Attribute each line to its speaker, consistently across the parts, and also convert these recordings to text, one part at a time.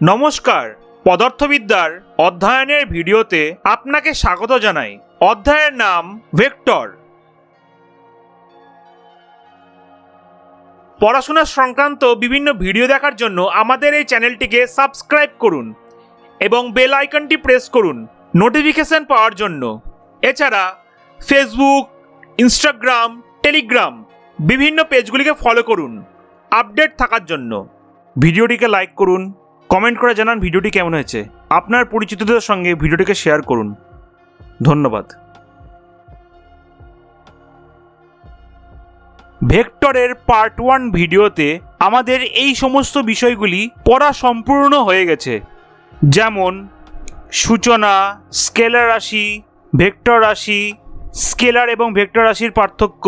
Speaker 1: নমস্কার, পদার্থবিদ্যার অধ্যয়নের ভিডিওতে আপনাকে স্বাগত জানাই। অধ্যায়ের নাম ভেক্টর। পড়াশোনা সংক্রান্ত বিভিন্ন ভিডিও দেখার জন্য আমাদের এই চ্যানেলটিকে সাবস্ক্রাইব করুন এবং বেল আইকনটি প্রেস করুন নোটিফিকেশন পাওয়ার জন্য। এছাড়া ফেসবুক, ইনস্টাগ্রাম, টেলিগ্রাম বিভিন্ন পেজগুলিকে ফলো করুন, আপডেট থাকার জন্য। ভিডিওটিকে লাইক করুন কমেন্ট করে জানান ভিডিওটি কেমন হয়েছে। আপনার পরিচিতদের সঙ্গে ভিডিওটিকে শেয়ার করুন। ধন্যবাদ। ভেক্টরের পার্ট ওয়ান ভিডিওতে আমাদের এই সমস্ত বিষয়গুলি পড়া সম্পূর্ণ হয়ে গেছে। যেমন, সূচনা, স্কেলার রাশি, ভেক্টর রাশি, স্কেলার এবং ভেক্টর রাশির পার্থক্য,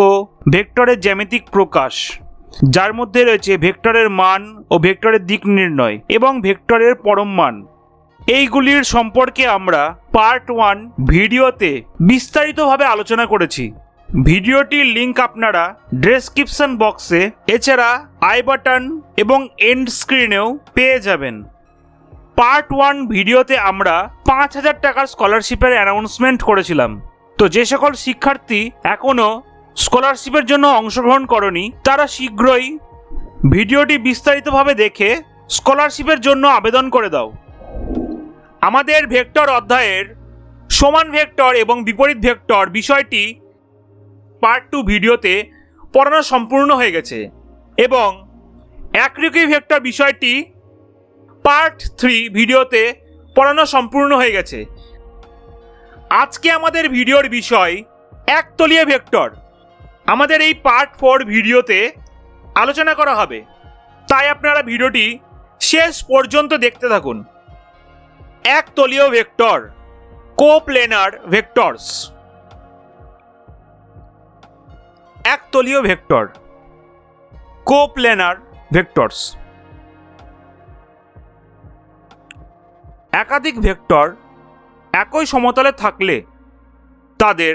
Speaker 1: ভেক্টরের জ্যামিতিক প্রকাশ। যার মধ্যে রয়েছে ভেক্টরের মান ও ভেক্টরের দিক নির্ণয় এবং ভেক্টরের পরম মান। এইগুলির সম্পর্কে আমরা পার্ট ওয়ান ভিডিওতে বিস্তারিতভাবে আলোচনা করেছি। ভিডিওটির লিঙ্ক আপনারা ডেসক্রিপশন বক্সে এছাড়া আই বাটন এবং এন্ড স্ক্রিনেও পেয়ে যাবেন। পার্ট ওয়ান ভিডিওতে আমরা পাঁচ হাজার টাকার স্কলারশিপের অ্যানাউন্সমেন্ট করেছিলাম। তো যে সকল শিক্ষার্থী এখনও স্কলারশিপের জন্য অংশগ্রহণ করনি। তারা শীঘ্রই ভিডিওটি বিস্তারিতভাবে দেখে স্কলারশিপের জন্য আবেদন করে দাও। আমাদের ভেক্টর অধ্যায়ের সমান ভেক্টর এবং বিপরীত ভেক্টর বিষয়টি পার্ট টু ভিডিওতে পড়ানো সম্পূর্ণ হয়ে গেছে এবং একরিকি ভেক্টর বিষয়টি পার্ট থ্রি ভিডিওতে পড়ানো সম্পূর্ণ হয়ে গেছে। আজকে আমাদের ভিডিওর বিষয় একতলীয় ভেক্টর। আমাদের এই পার্ট ফোর ভিডিওতে আলোচনা করা হবে। তাই আপনারা ভিডিওটি শেষ পর্যন্ত দেখতে থাকুন। একতলীয় ভেক্টর কোপ্লেনার ভেক্টরস একতলীয় ভেক্টর কোপ্লেনার ভেক্টরস একাধিক ভেক্টর একই সমতলে থাকলে তাদের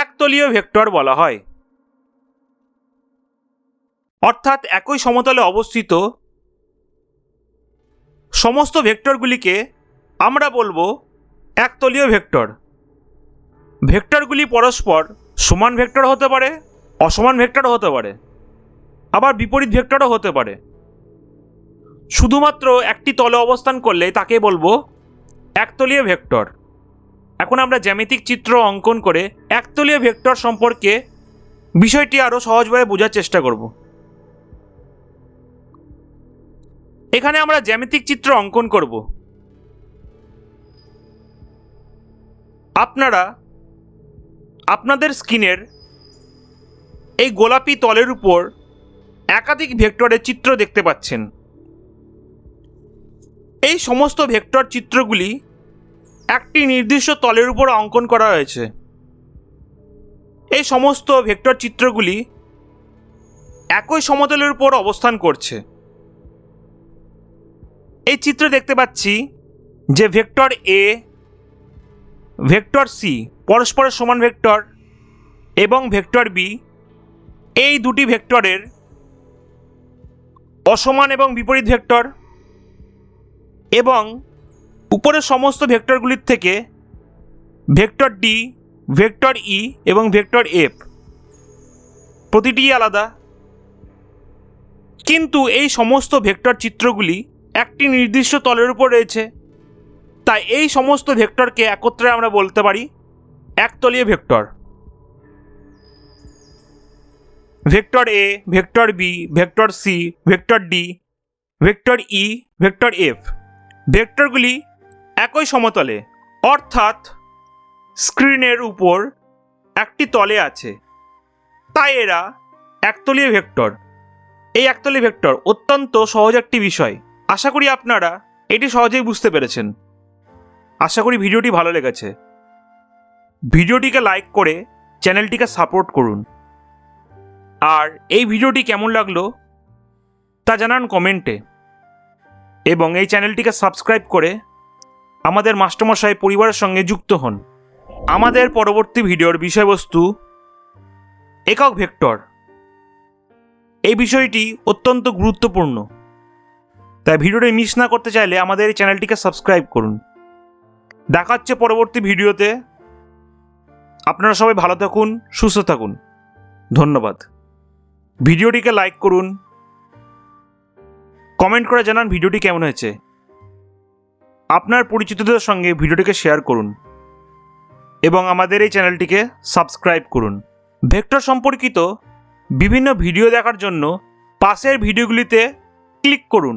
Speaker 1: একতলীয় ভেক্টর বলা হয়। অর্থাৎ একই সমতলে অবস্থিত সমস্ত ভেক্টরগুলিকে আমরা বলব একতলীয় ভেক্টর। ভেক্টরগুলি পরস্পর সমান ভেক্টর হতে পারে, অসমান ভেক্টরও হতে পারে, আবার বিপরীত ভেক্টরও হতে পারে। শুধুমাত্র একটি তলে অবস্থান করলে তাকে বলব একতলীয় ভেক্টর। এখন আমরা জ্যামিতিক চিত্র অঙ্কন করে একতলীয় ভেক্টর সম্পর্কে বিষয়টি আরও সহজভাবে বোঝার চেষ্টা করব। এখানে আমরা জ্যামিতিক চিত্র অঙ্কন করব। আপনারা আপনাদের স্ক্রিনের এই গোলাপি তলের উপর একাধিক ভেক্টরের চিত্র দেখতে পাচ্ছেন। এই সমস্ত ভেক্টর চিত্রগুলি একটি নির্দিষ্ট তলের উপর অঙ্কন করা হয়েছে। এই সমস্ত ভেক্টর চিত্রগুলি একই সমতলের উপর অবস্থান করছে। এই চিত্রে দেখতে পাচ্ছি যে ভেক্টর এ ভেক্টর সি পরস্পরের সমান ভেক্টর এবং ভেক্টর বি এই দুটি ভেক্টরের অসমান এবং বিপরীত ভেক্টর এবং উপরের সমস্ত ভেক্টরগুলির থেকে ভেক্টর ডি ভেক্টর ই এবং ভেক্টর এফ প্রতিটি আলাদা। কিন্তু এই সমস্ত ভেক্টর চিত্রগুলি একটি নির্দিষ্ট তলের উপর রয়েছে। তাই এই সমস্ত ভেক্টরকে একত্রে আমরা বলতে পারি একতলীয় vector. Vector A vector B vector C vector D vector E vector F ভেক্টরগুলি একই সমতলে, অর্থাৎ স্ক্রিনের উপর একটি তলে আছে। তাই এরা একতলীয় ভেক্টর। এই একতলীয় ভেক্টর অত্যন্ত সহজ একটি বিষয়। আশা করি আপনারা এটি সহজেই বুঝতে পেরেছেন। আশা করি ভিডিওটি ভালো লেগেছে। ভিডিওটিকে লাইক করে চ্যানেলটিকে সাপোর্ট করুন। আর এই ভিডিওটি কেমন লাগল তা জানান কমেন্টে। এবং এই চ্যানেলটিকে সাবস্ক্রাইব করে আমাদের মাস্টারমশাই পরিবারের সঙ্গে যুক্ত হন। আমাদের পরবর্তী ভিডিওর বিষয়বস্তু একক ভেক্টর। এই বিষয়টি অত্যন্ত গুরুত্বপূর্ণ। তাই ভিডিওটি মিস না করতে চাইলে আমাদের এই চ্যানেলটিকে সাবস্ক্রাইব করুন। দেখা হচ্ছে পরবর্তী ভিডিওতে। আপনারা সবাই ভালো থাকুন, সুস্থ থাকুন। ধন্যবাদ। ভিডিওটিকে লাইক করুন। কমেন্ট করে জানান ভিডিওটি কেমন হয়েছে। আপনার পরিচিতদের সঙ্গে ভিডিওটিকে শেয়ার করুন এবং আমাদের এই চ্যানেলটিকে সাবস্ক্রাইব করুন। ভেক্টর সম্পর্কিত বিভিন্ন ভিডিও দেখার জন্য পাশের ভিডিওগুলিতে ক্লিক করুন।